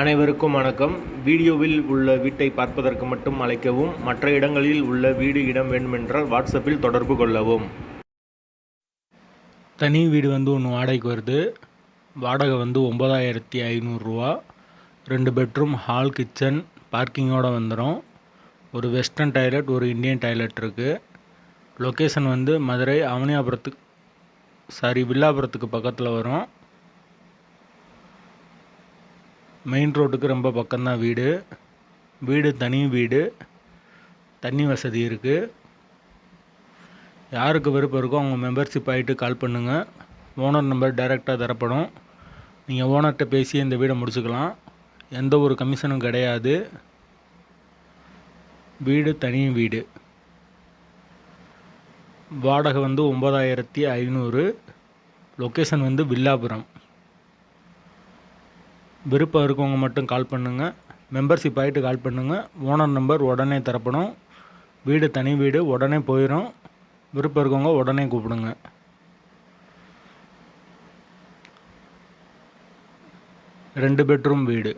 அனைவருக்கும் வணக்கம். வீடியோவில் உள்ள வீட்டை பார்ப்பதற்கு மட்டும் அழைக்கவும் மற்ற இடங்களில் உள்ள வீடு இடம் வேண்டுமென்றால் வாட்ஸ்அப்பில் தொடர்பு கொள்ளவும். தனி வீடு வந்து ஒன்று வாடகைக்கு வருது. வாடகை வந்து ஒம்பதாயிரத்தி ஐநூறுரூவா ரெண்டு பெட்ரூம் ஹால் கிச்சன் பார்க்கிங்கோடு வந்துடும் ஒரு வெஸ்டர்ன் டாய்லெட் ஒரு இந்தியன் டாய்லெட் இருக்குது லொக்கேஷன் வந்து மதுரை அவனியாபுரத்துக்கு சாரி வில்லாபுரத்துக்கு பக்கத்தில் வரும். மெயின் ரோட்டுக்கு ரொம்ப பக்கம்தான் வீடு. வீடு தனி வீடு. தண்ணி வசதி இருக்குது யாருக்கு விருப்பம் இருக்கோ அவங்க மெம்பர்ஷிப் ஆகிட்டு கால் பண்ணுங்கள் ஓனர் நம்பர் டைரெக்டாக தரப்படும். நீங்கள் ஓனர்கிட்ட பேசி இந்த வீடை முடிச்சுக்கலாம். எந்த ஒரு கமிஷனும் கிடையாது. வீடு தனி வீடு. வாடகை வந்து ஒம்பதாயிரத்தி ஐநூறு. லொக்கேஷன் வந்து வில்லாபுரம். விருப்பம் இருக்கவங்க மட்டும் கால் பண்ணுங்கள் மெம்பர்ஷிப் ஆகிட்டு கால் பண்ணுங்கள் ஓனர் நம்பர் உடனே தரப்படும். வீடு தனி வீடு உடனே போயிடும் விருப்பம் இருக்கவங்க உடனே கூப்பிடுங்க. ரெண்டு பெட்ரூம் வீடு.